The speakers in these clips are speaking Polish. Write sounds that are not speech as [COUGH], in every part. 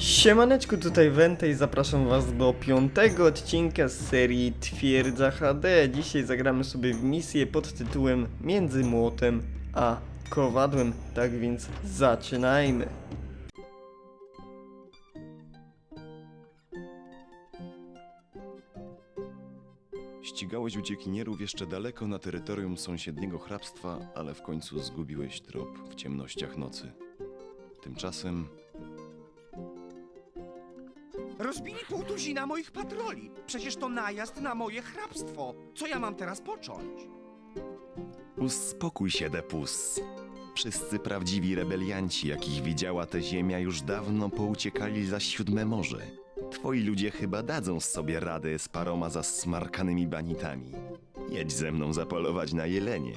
Siemaneczku, tutaj Wente i zapraszam was do piątego odcinka z serii Twierdza HD. Dzisiaj zagramy sobie w misję pod tytułem Między młotem a kowadłem. Tak więc zaczynajmy. Ścigałeś uciekinierów jeszcze daleko na terytorium sąsiedniego hrabstwa, ale w końcu zgubiłeś trop w ciemnościach nocy. Tymczasem Rozbili pół tuzina moich patroli. Przecież to najazd na moje hrabstwo. Co ja mam teraz począć? uspokój się, Depus. Wszyscy prawdziwi rebelianci, jakich widziała ta ziemia, już dawno pouciekali za siódme morze. Twoi ludzie chyba dadzą sobie radę z paroma zasmarkanymi banitami. Jedź ze mną zapolować na jelenie.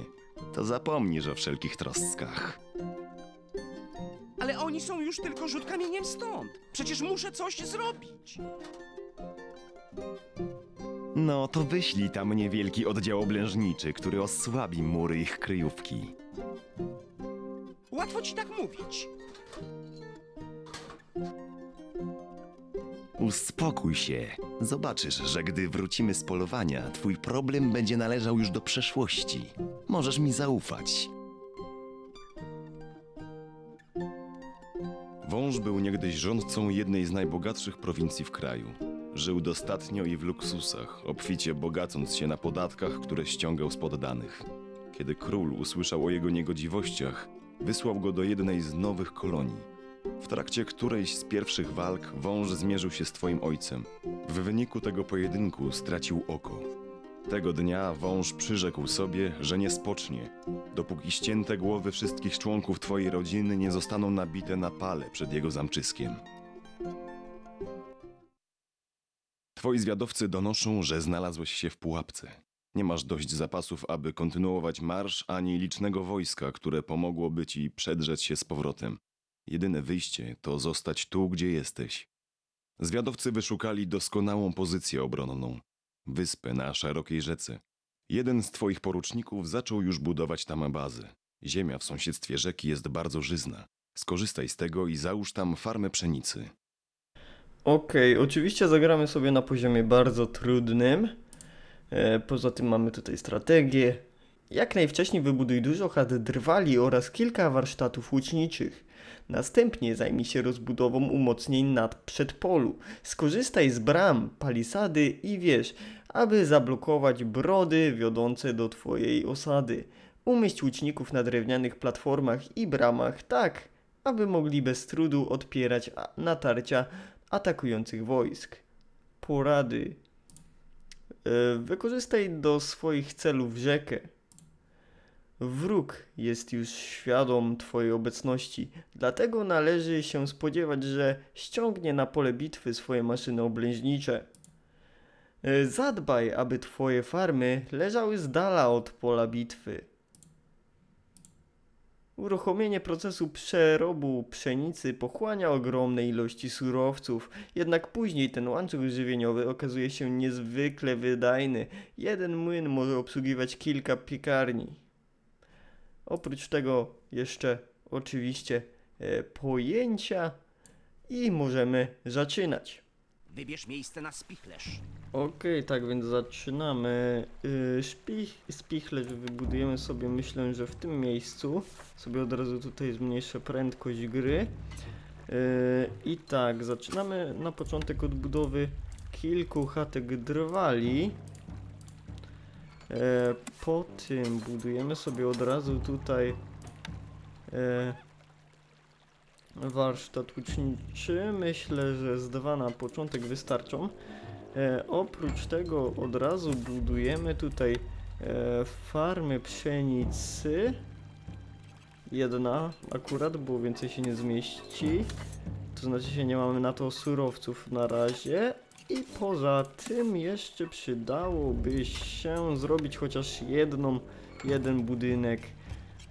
To zapomnisz o wszelkich troskach. Ale oni są już tylko rzut kamieniem stąd. Przecież muszę coś zrobić. No to wyślij tam niewielki oddział oblężniczy, który osłabi mury ich kryjówki. Łatwo ci tak mówić. Uspokój się. Zobaczysz, że gdy wrócimy z polowania, twój problem będzie należał już do przeszłości. Możesz mi zaufać. Wąż był niegdyś rządcą jednej z najbogatszych prowincji w kraju. Żył dostatnio i w luksusach, obficie bogacąc się na podatkach, które ściągał z poddanych. Kiedy król usłyszał o jego niegodziwościach, wysłał go do jednej z nowych kolonii. W trakcie którejś z pierwszych walk wąż zmierzył się z twoim ojcem. W wyniku tego pojedynku stracił oko. Tego dnia wąż przyrzekł sobie, że nie spocznie, dopóki ścięte głowy wszystkich członków twojej rodziny nie zostaną nabite na pale przed jego zamczyskiem. Twoi zwiadowcy donoszą, że znalazłeś się w pułapce. Nie masz dość zapasów, aby kontynuować marsz, ani licznego wojska, które pomogłoby ci przedrzeć się z powrotem. Jedyne wyjście to zostać tu, gdzie jesteś. Zwiadowcy wyszukali doskonałą pozycję obronną wyspę na szerokiej rzece. Jeden z twoich poruczników zaczął już budować tam bazę. Ziemia w sąsiedztwie rzeki jest bardzo żyzna. Skorzystaj z tego i załóż tam farmę pszenicy. Okej, oczywiście zagramy sobie na poziomie bardzo trudnym. E, poza tym mamy tutaj strategię. Jak najwcześniej wybuduj dużo chat drwali oraz kilka warsztatów łuczniczych. Następnie zajmij się rozbudową umocnień nad przedpolu. Skorzystaj z bram, palisady i wież, aby zablokować brody wiodące do twojej osady. Umieść łuczników na drewnianych platformach i bramach tak, aby mogli bez trudu odpierać natarcia atakujących wojsk. Porady. E, Wykorzystaj do swoich celów rzekę. Wróg jest już świadom Twojej obecności, dlatego należy się spodziewać, że ściągnie na pole bitwy swoje maszyny oblężnicze. E, Zadbaj, aby Twoje farmy leżały z dala od pola bitwy. Uruchomienie procesu przerobu pszenicy pochłania ogromne ilości surowców, jednak później ten łańcuch żywieniowy okazuje się niezwykle wydajny. Jeden młyn może obsługiwać kilka piekarni. Oprócz tego jeszcze oczywiście e, pojęcia i możemy zaczynać. Wybierz miejsce na spichlerz. Okej, tak więc zaczynamy. Yy, szpich, spichlerz wybudujemy sobie, myślę, że w tym miejscu. Sobie od razu tutaj zmniejszę prędkość gry. Yy, I tak, zaczynamy na początek od budowy kilku chatek drwali. Yy, po tym budujemy sobie od razu tutaj yy, warsztat łuczniczy. Myślę, że z dwa na początek wystarczą. E, oprócz tego od razu budujemy tutaj e, farmy pszenicy. Jedna akurat, bo więcej się nie zmieści. To znaczy się nie mamy na to surowców na razie. I poza tym jeszcze przydałoby się zrobić chociaż jedną, jeden budynek,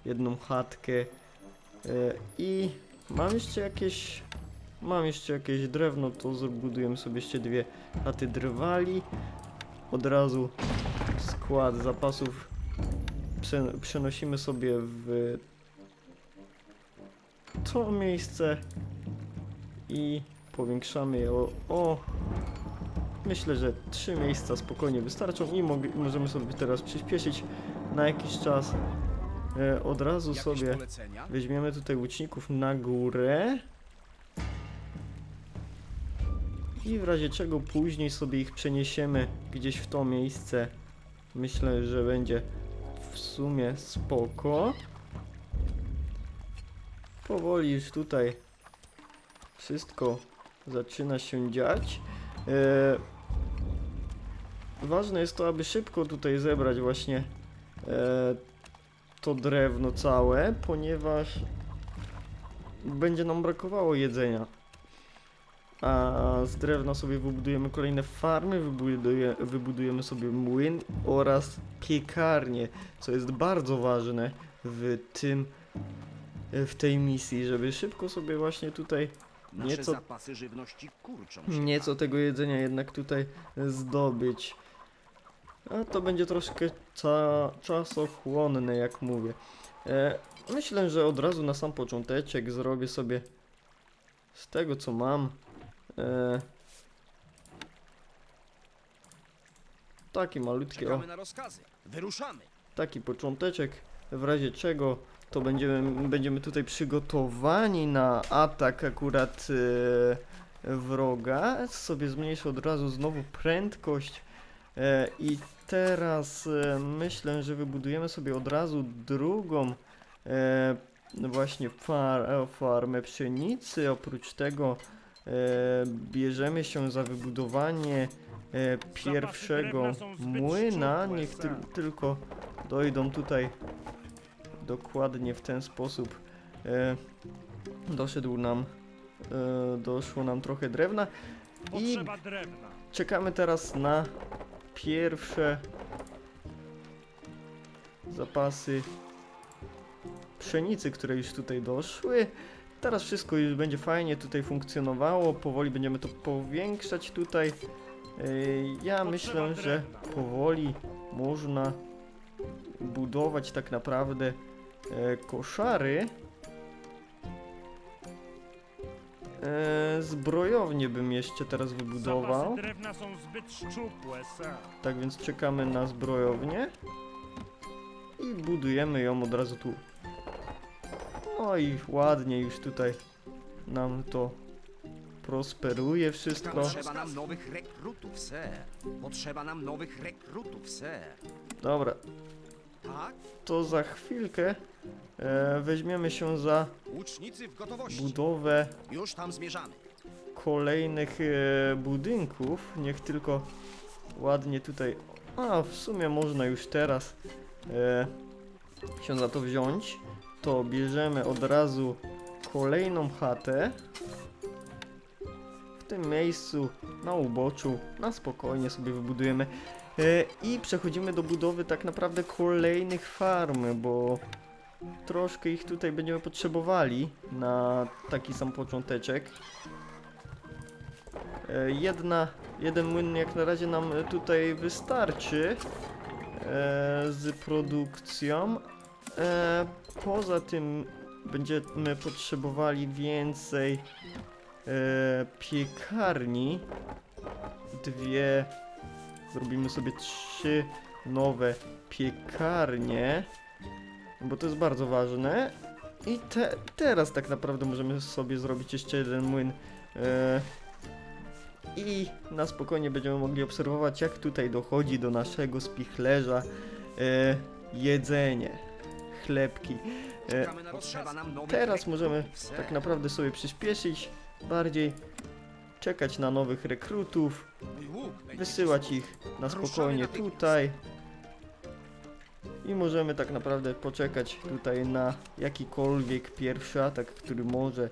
jedną chatkę. E, I mam jeszcze jakieś Mam jeszcze jakieś drewno, to zbudujemy sobie jeszcze dwie chaty drwali. Od razu skład zapasów prze, przenosimy sobie w to miejsce i Powiększamy je o, o myślę, że trzy miejsca spokojnie wystarczą i możemy sobie teraz przyspieszyć na jakiś czas. E, od razu sobie weźmiemy tutaj łuczników na górę. I w razie czego później sobie ich przeniesiemy gdzieś w to miejsce. Myślę, że będzie w sumie spoko. Powoli już tutaj wszystko zaczyna się dziać. E, ważne jest to, aby szybko tutaj zebrać właśnie e, to drewno całe, ponieważ będzie nam brakowało jedzenia. A z drewna sobie wybudujemy kolejne farmy, wybuduje, wybudujemy sobie młyn oraz piekarnię, co jest bardzo ważne w tym w tej misji, żeby szybko sobie właśnie tutaj Nasze nieco- zapasy żywności kurczą się. nieco tego jedzenia jednak tutaj zdobyć. A to będzie troszkę cza czasochłonne, jak mówię. E, myślę, że od razu na sam począteczek zrobię sobie z tego, co mam. E, taki malutki, o, Czekamy na rozkazy. Wyruszamy. taki począteczek, w razie czego to będziemy, będziemy tutaj przygotowani na atak akurat e, wroga. Sobie zmniejszę od razu znowu prędkość e, i teraz e, myślę, że wybudujemy sobie od razu drugą właśnie far, farmę pszenicy. Oprócz tego bierzemy się za wybudowanie e, pierwszego młyna. Niech ty, tak. tylko dojdą tutaj dokładnie w ten sposób. E, doszedł nam, e, doszło nam trochę drewna i czekamy teraz na pierwsze zapasy pszenicy, które już tutaj doszły. Teraz wszystko już będzie fajnie tutaj funkcjonowało, powoli będziemy to powiększać tutaj. E, Ja myślę, że powoli można budować tak naprawdę e, koszary. E, zbrojownię bym jeszcze teraz wybudował. Zapasy drewna są zbyt szczupłe, sir. Tak więc czekamy na zbrojownię. I budujemy ją od razu tu. No i ładnie już tutaj nam to prosperuje wszystko. Potrzeba nam nowych rekrutów, ser. Potrzeba nam nowych rekrutów, ser. Dobra? To za chwilkę e, weźmiemy się za Łucznicy w gotowości. budowę Już tam zmierzamy. kolejnych e, budynków. Niech tylko ładnie tutaj. A w sumie można już teraz e, się za to wziąć. To bierzemy od razu kolejną chatę. W tym miejscu na uboczu, na spokojnie sobie wybudujemy. E, I przechodzimy do budowy tak naprawdę kolejnych farm, bo troszkę ich tutaj będziemy potrzebowali na taki sam począteczek. E, Jedna, jeden młyn jak na razie nam tutaj wystarczy e, z produkcją. Poza tym będziemy potrzebowali więcej piekarni. Dwie, zrobimy sobie trzy nowe piekarnie, bo to jest bardzo ważne. I te, teraz tak naprawdę możemy sobie zrobić jeszcze jeden młyn. E, i na spokojnie będziemy mogli obserwować, jak tutaj dochodzi do naszego spichlerza e, jedzenie, chlebki. E, teraz możemy tak naprawdę sobie przyspieszyć, bardziej czekać na nowych rekrutów, wysyłać ich na spokojnie tutaj. I możemy tak naprawdę poczekać tutaj na jakikolwiek pierwszy atak, który może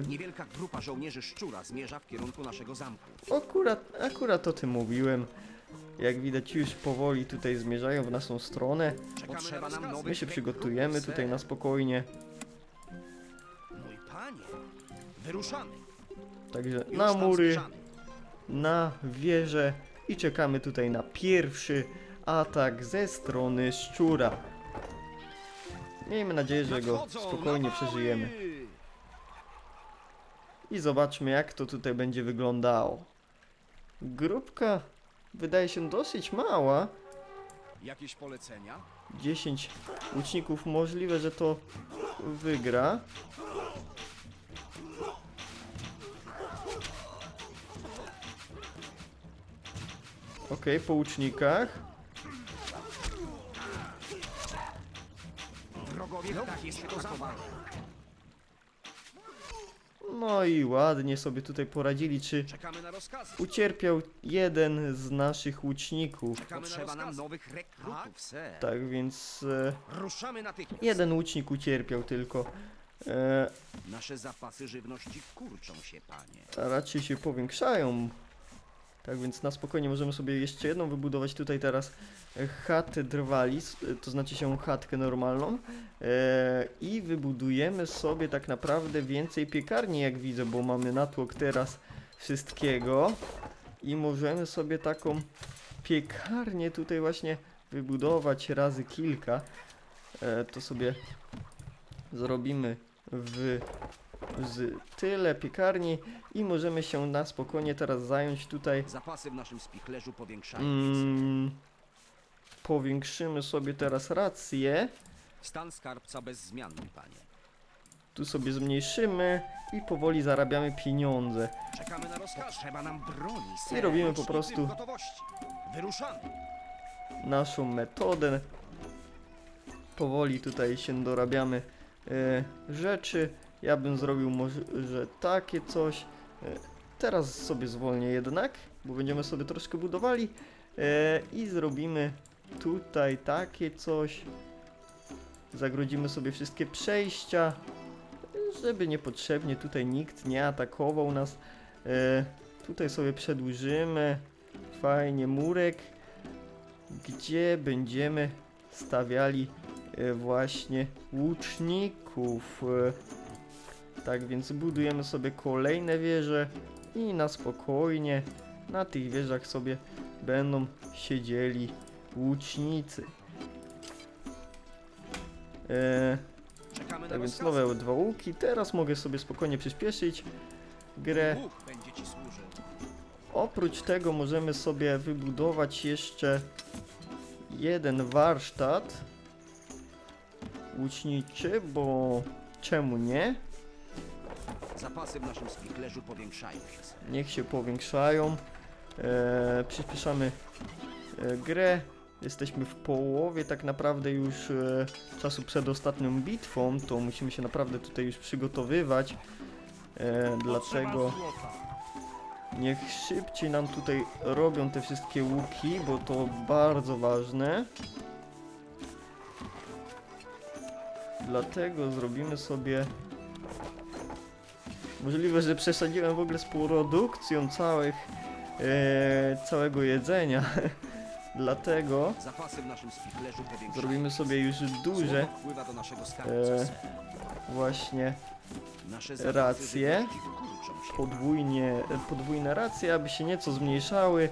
e, Niewielka grupa żołnierzy szczura zmierza w kierunku naszego zamku. Akurat, akurat o tym mówiłem. Jak widać już powoli tutaj zmierzają w naszą stronę. Potrzeba nam. My się przygotujemy tutaj na spokojnie. Mój panie, wyruszamy. Także Już na tam mury, zmierzamy. Na wieżę i czekamy tutaj na pierwszy atak ze strony szczura. Miejmy nadzieję, że go spokojnie przeżyjemy. i zobaczmy jak to tutaj będzie wyglądało. Grupka wydaje się dosyć mała. Jakieś polecenia? 10 łuczników możliwe, że to wygra. Okej, po łucznikach. Tak. No i ładnie sobie tutaj poradzili. Czy ucierpiał jeden z naszych łuczników? Ser. Tak więc e, jeden łucznik ucierpiał tylko. E, Nasze zapasy żywności kurczą się, panie. a raczej się powiększają. Tak więc na spokojnie możemy sobie jeszcze jedną wybudować tutaj teraz e, chatę drwalis, e, to znaczy się chatkę normalną e, i wybudujemy sobie tak naprawdę więcej piekarni jak widzę, bo mamy natłok teraz wszystkiego i możemy sobie taką piekarnię tutaj właśnie wybudować razy kilka. E, to sobie zrobimy w z tyle piekarni i możemy się na spokojnie teraz zająć tutaj. Zapasy w naszym spichlerzu powiększają. Mm, powiększymy sobie teraz rację. Stan skarbca bezzmienny, panie. Tu sobie zmniejszymy i powoli zarabiamy pieniądze. Czekamy na rozkaz. Potrzeba nam broni. I robimy po prostu- gotowości. Wyruszamy. Naszą metodę. Powoli tutaj się dorabiamy e, rzeczy. Ja bym zrobił może że takie coś. E, teraz sobie zwolnię jednak, bo będziemy sobie troszkę budowali. E, I zrobimy tutaj takie coś. Zagrodzimy sobie wszystkie przejścia, żeby niepotrzebnie tutaj nikt nie atakował nas. E, tutaj sobie przedłużymy fajnie murek, gdzie będziemy stawiali właśnie łuczników. Tak więc budujemy sobie kolejne wieże i na spokojnie na tych wieżach sobie będą siedzieli łucznicy. E, na tak więc nowe dwa łuki. Teraz mogę sobie spokojnie przyspieszyć grę. Oprócz tego możemy sobie wybudować jeszcze jeden warsztat łuczniczy, bo czemu nie? Zapasy w naszym spichlerzu powiększają się. Niech się powiększają. E, przyspieszamy e, grę. Jesteśmy w połowie tak naprawdę już e, czasu przed ostatnią bitwą, to musimy się naprawdę tutaj już przygotowywać. E, złota. Niech szybciej nam tutaj robią te wszystkie łuki, bo to bardzo ważne. Dlatego zrobimy sobie... Możliwe, że przesadziłem w ogóle z produkcją całych, e, całego jedzenia. [LAUGHS] Dlatego zrobimy sobie już duże E, właśnie racje. podwójnie, podwójne racje, aby się nieco zmniejszały,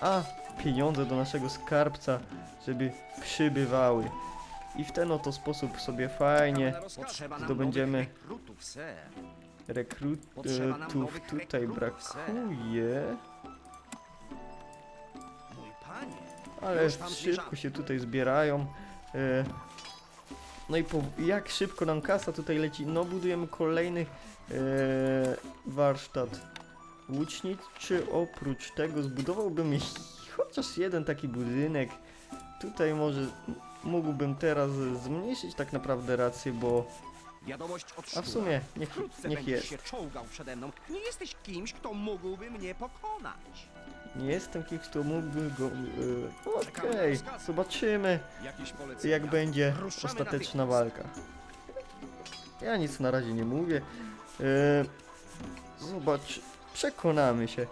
a pieniądze do naszego skarbca, żeby przybywały. I w ten oto sposób sobie fajnie zdobędziemy rekrutów, tutaj brakuje, ale szybko się tutaj zbierają. E, No i po, jak szybko nam kasa tutaj leci, no budujemy kolejny e, warsztat łuczniczy. Oprócz tego zbudowałbym chociaż jeden taki budynek. Tutaj może mógłbym teraz zmniejszyć tak naprawdę rację, bo Wiadomość od a w sumie niech, Wkrótce niech będziesz jest. się czołgał przede mną. Nie jesteś kimś, kto mógłby mnie pokonać. Nie jestem kimś, kto mógłby go... na Okej, zobaczymy. Jakieś polecenia? jak będzie Ruszamy ostateczna natychmiast. walka. Ja nic na razie nie mówię. E, zobacz, przekonamy się,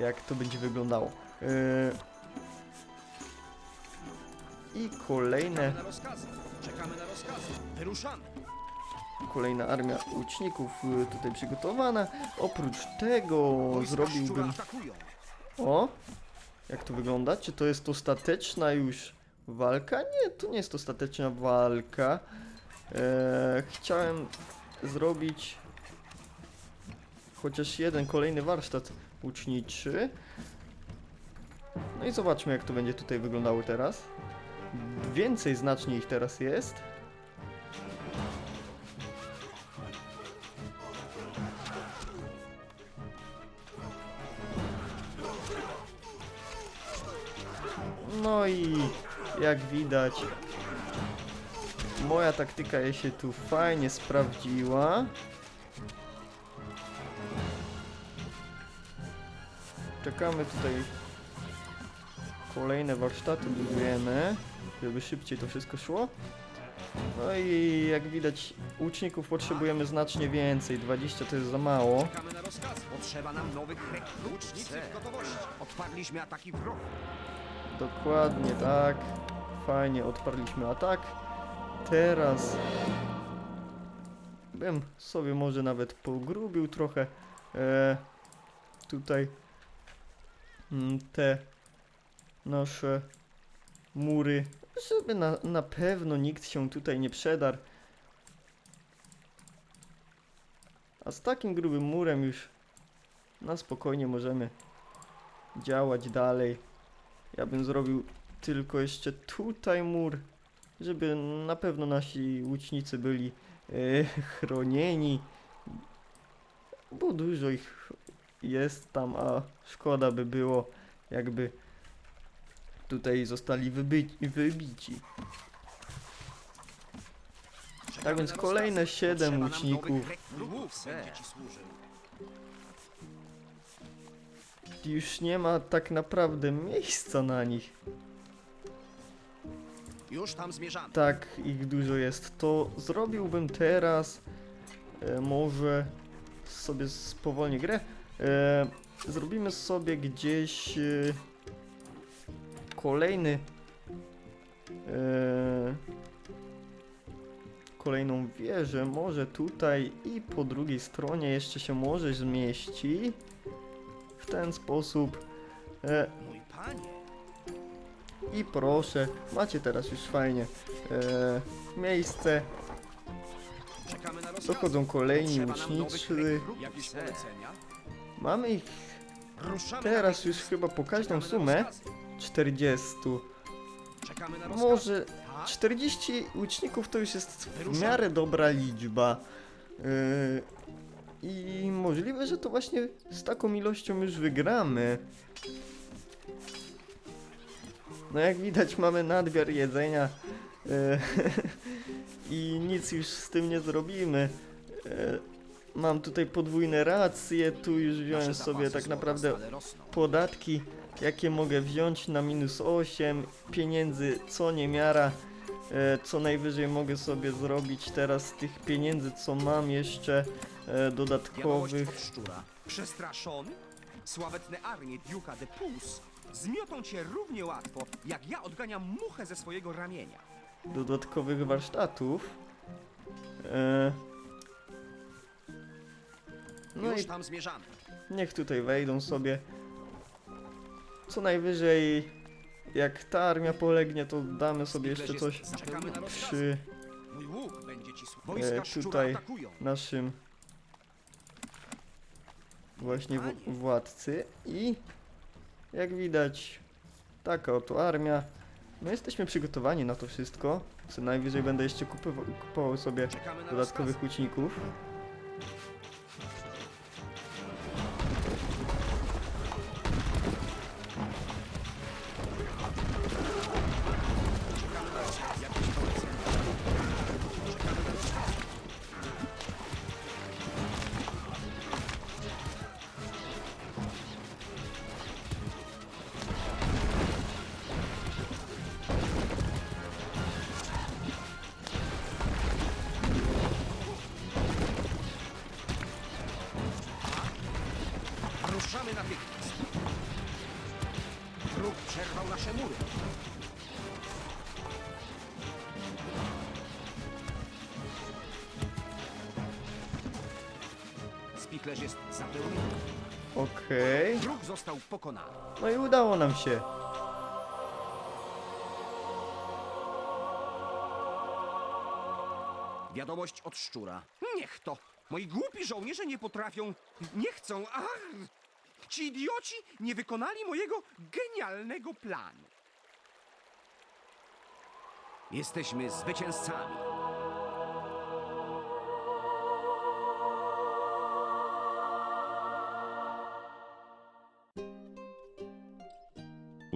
jak to będzie wyglądało. E, I kolejne, Czekamy na rozkazy. Czekamy na rozkazy. Wyruszamy. Kolejna armia łuczników e, tutaj przygotowana. Oprócz tego zrobiłbym... O! Jak to wygląda? Czy to jest ostateczna już walka? Nie, to nie jest ostateczna walka. Eee, chciałem zrobić chociaż jeden kolejny warsztat łuczniczy. No i zobaczmy jak to będzie tutaj wyglądało teraz. Więcej znacznie ich teraz jest. No i jak widać moja taktyka jej się tu fajnie sprawdziła. Czekamy tutaj. Kolejne warsztaty budujemy, żeby szybciej to wszystko szło. No i jak widać, uczniów potrzebujemy znacznie więcej. 20 to jest za mało. Czekamy na rozkaz. Potrzeba nam nowych rekrutów. w gotowości. Odparliśmy ataki wrogów. Dokładnie tak. Fajnie odparliśmy atak. Teraz bym sobie może nawet pogrubił trochę e, tutaj mm, te nasze mury, żeby na, na pewno nikt się tutaj nie przedarł. A z takim grubym murem już na spokojnie możemy działać dalej. Ja bym zrobił tylko jeszcze tutaj mur, żeby na pewno nasi łucznicy byli e, [LAUGHS] chronieni. Bo dużo ich jest tam, a szkoda by było, jakby tutaj zostali wybi- wybici. Tak więc kolejne rozkaz. siedem Potrzeba nam łuczników. Służył. Już nie ma tak naprawdę miejsca na nich. Już tam zmierzamy. tak ich dużo jest, to zrobiłbym teraz e, może sobie spowolnię grę. E, zrobimy sobie gdzieś e, kolejny e, kolejną wieżę, może tutaj i po drugiej stronie jeszcze się może zmieści. W ten sposób e, Mój panie. i proszę, macie teraz już fajnie e, miejsce. Dochodzą kolejni łucznicy. Mamy ich teraz już chyba po każdą Czekamy na sumę rozkazy. 40. Czekamy na rozkaz. Może Tak? 40 łuczników to już jest w miarę dobra liczba. E, I możliwe, że to właśnie z taką ilością już wygramy. No jak widać mamy nadmiar jedzenia e, [LAUGHS] i nic już z tym nie zrobimy. E, mam tutaj podwójne racje, tu już wziąłem sobie tak naprawdę podatki, jakie mogę wziąć na minus 8, pieniędzy co niemiara, e, co najwyżej mogę sobie zrobić teraz z tych pieniędzy, co mam jeszcze e, dodatkowych. od szczura. Przestraszony? Sławetne armie Duke'a de Pus zmiotą cię równie łatwo, jak ja odganiam muchę ze swojego ramienia. dodatkowych warsztatów. E, no Już i tam zmierzamy. niech tutaj wejdą sobie. Co najwyżej, jak ta armia polegnie, to damy sobie jeszcze coś przy E, tutaj- naszym właśnie władcy i jak widać taka oto armia. My jesteśmy przygotowani na to wszystko. Co najwyżej będę jeszcze kupywa- kupował sobie dodatkowych łuczników. Spichlerz jest zapełniony. Okej. Wróg został pokonany. No i udało nam się. Wiadomość od szczura. Niech to. Moi głupi żołnierze nie potrafią, nie chcą. Ach! Ci idioci nie wykonali mojego genialnego planu. Jesteśmy zwycięzcami.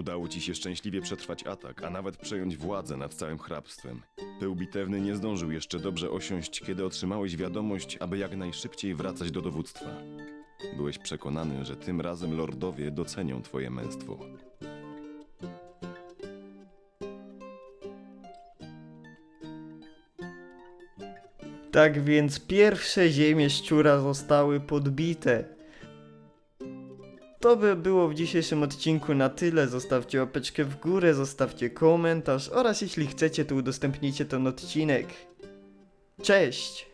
Udało ci się szczęśliwie przetrwać atak, a nawet przejąć władzę nad całym hrabstwem. Pył bitewny nie zdążył jeszcze dobrze osiąść, kiedy otrzymałeś wiadomość, aby jak najszybciej wracać do dowództwa. Byłeś przekonany, że tym razem lordowie docenią twoje męstwo. Tak więc pierwsze ziemie szczura zostały podbite. To by było w dzisiejszym odcinku na tyle. Zostawcie łapeczkę w górę, zostawcie komentarz oraz jeśli chcecie, to udostępnijcie ten odcinek. Cześć!